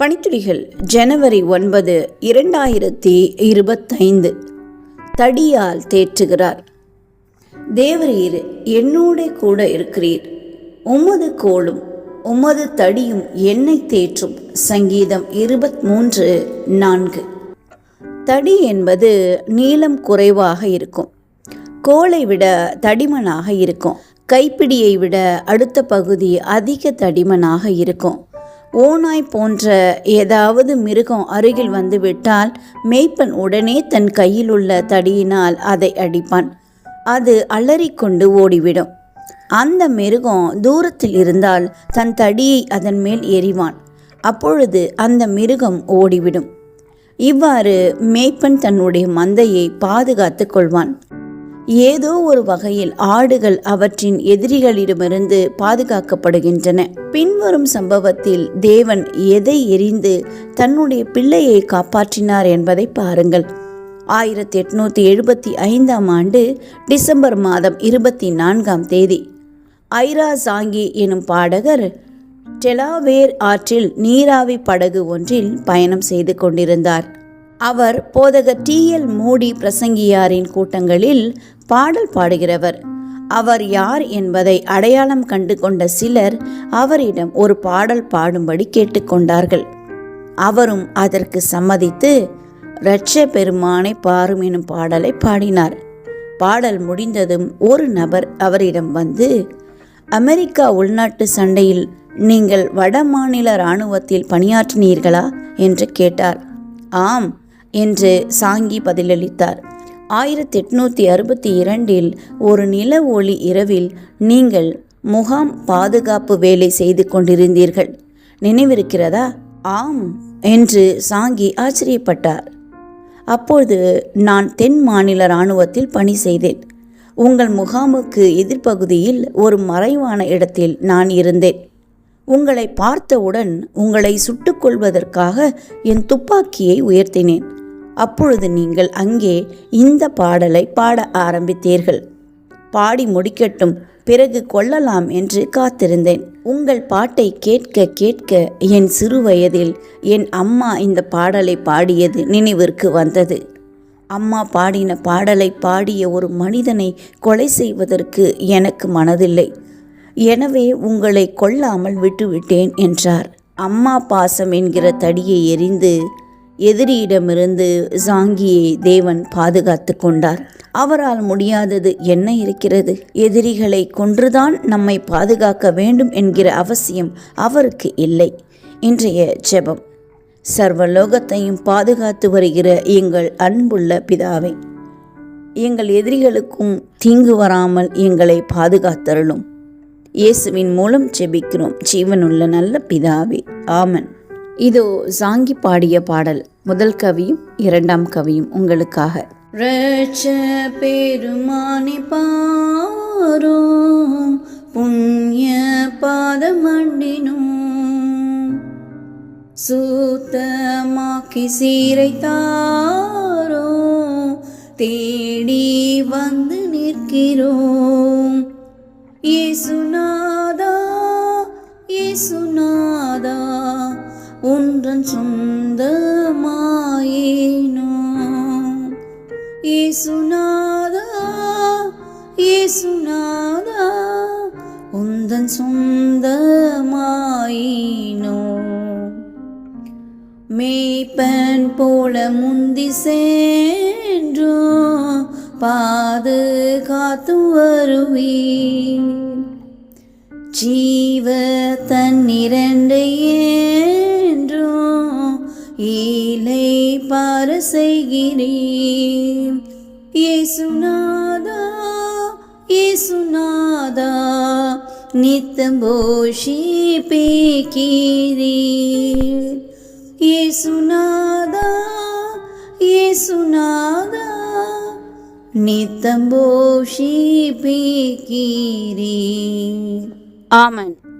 பனித்துளிகள் ஜனவரி ஒன்பது இரண்டாயிரத்தி இருபத்தைந்து. தடியால் தேற்றுகிறார் தேவரீர் என்னோட கூட இருக்கிறீர். உமது கோளும் உமது தடியும் என்னை தேற்றும். சங்கீதம் இருபத் மூன்று நான்கு. தடி என்பது நீளம் குறைவாக இருக்கும். கோலை விட தடிமனாக இருக்கும். கைப்பிடியை விட அடுத்த பகுதி அதிக தடிமனாக இருக்கும். ஓநாய் போன்ற ஏதாவது மிருகம் அருகில் வந்து விட்டால் மேய்ப்பன் உடனே தன் கையில் உள்ள தடியினால் அதை அடிப்பான். அது அலறிக்கொண்டு ஓடிவிடும். அந்த மிருகம் தூரத்தில் இருந்தால் தன் தடியை அதன் மேல் எறிவான். அப்பொழுது அந்த மிருகம் ஓடிவிடும். இவ்வாறு மேய்ப்பன் தன்னுடைய மந்தையை பாதுகாத்து கொள்வான். ஏதோ ஒரு வகையில் ஆடுகள் அவற்றின் எதிரிகளிடமிருந்து பாதுகாக்கப்படுகின்றன. பின்வரும் சம்பவத்தில் தேவன் எதை எரிந்து தன்னுடைய பிள்ளையை காப்பாற்றினார் என்பதை பாருங்கள். ஆயிரத்தி எட்நூத்தி எழுபத்தி ஐந்தாம் ஆண்டு டிசம்பர் மாதம் இருபத்தி நான்காம் தேதி. ஐரா சாங்கி எனும் பாடகர் டெலாவேர் ஆற்றில் நீராவி படகு ஒன்றில் பயணம் செய்து கொண்டிருந்தார். அவர் போதகர் டி எல் மூடி பிரசங்கியாரின் கூட்டங்களில் பாடல் பாடுகிறவர். அவர் யார் என்பதை அடையாளம் கண்டு கொண்ட சிலர் அவரிடம் ஒரு பாடல் பாடும்படி கேட்டுக்கொண்டார்கள் அவரும் அதற்கு சம்மதித்து இரட்ச பெருமானை பாரும் எனும் பாடலை பாடினார். பாடல் முடிந்ததும் ஒரு நபர் அவரிடம் வந்து அமெரிக்கா உள்நாட்டு சண்டையில் நீங்கள் வட மாநில இராணுவத்தில் பணியாற்றினீர்களா? என்று கேட்டார். ஆம் என்று சாங்கி பதிலளித்தார். ஆயிரத்தி எட்நூத்தி அறுபத்தி இரண்டில் ஒரு நில ஒளி இரவில் நீங்கள் முகாம் பாதுகாப்பு வேலை செய்து கொண்டிருந்தீர்கள். நினைவிருக்கிறதா? ஆம் என்று சாங்கி ஆச்சரியப்பட்டார். அப்போது நான் தென் மாநில இராணுவத்தில் பணி செய்தேன். உங்கள் முகாமுக்கு எதிர்ப்பகுதியில் ஒரு மறைவான இடத்தில் நான் இருந்தேன். உங்களை பார்த்தவுடன் உங்களை சுட்டுக்கொள்வதற்காக என் துப்பாக்கியை உயர்த்தினேன். அப்பொழுது நீங்கள் அங்கே இந்த பாடலை பாட ஆரம்பித்தீர்கள். பாடி முடிக்கட்டும் பிறகு கொள்ளலாம் என்று காத்திருந்தேன். உங்கள் பாட்டை கேட்க கேட்க என் சிறு வயதில் என் அம்மா இந்த பாடலை பாடியது நினைவிற்கு வந்தது. அம்மா பாடின பாடலை பாடிய ஒரு மனிதனை கொலை செய்வதற்கு எனக்கு மனதில்லை. எனவே உங்களை கொல்லாமல் விட்டுவிட்டேன் என்றார். அம்மா பாசம் என்கிற தடியை எரிந்து எதிரியிடமிருந்து ஜாங்கியை தேவன் பாதுகாத்து கொண்டார். அவரால் முடியாதது என்ன இருக்கிறது? எதிரிகளை கொன்றுதான் நம்மை பாதுகாக்க வேண்டும் என்கிற அவசியம் அவருக்கு இல்லை. இன்றைய ஜெபம். சர்வலோகத்தையும் பாதுகாத்து வருகிற எங்கள் அன்புள்ள பிதாவை எங்கள் எதிரிகளுக்கும் தீங்கு வராமல் எங்களை பாதுகாத்தருளும். இயேசுவின் மூலம் ஜெபிக்கிறோம். ஜீவனுள்ள நல்ல பிதாவே ஆமன். இதோ சாங்கி பாடிய பாடல். முதல் கவியும் இரண்டாம் கவியும் உங்களுக்காக. ரட்ச பெருமானி பாரோ புண்ணிய பாதமண்டினும். சூத்தமாக்கி சீரை தாரோ தேடி வந்து நிற்கிறோம். இயேசுநாதா இயேசுநாதா ஒன்றன் சொந்தமாயினோ இயேசுநாதா இயேசுநாதா உந்தன் சொந்தமாயினோ. மேய்ப்பன் போல முந்தி சென்றோ பாதுகாத்து வருவீ ஜீவ தன்னிரண்டையே ஈலை பார செய்கிறேன். இயேசுநாதா இயேசுநாதா நித்தம் போஷி பேக்கிறீர். இயேசுநாதா இயேசுநாதா நித்தம் போஷி பேக்கிறீர். ஆமன்.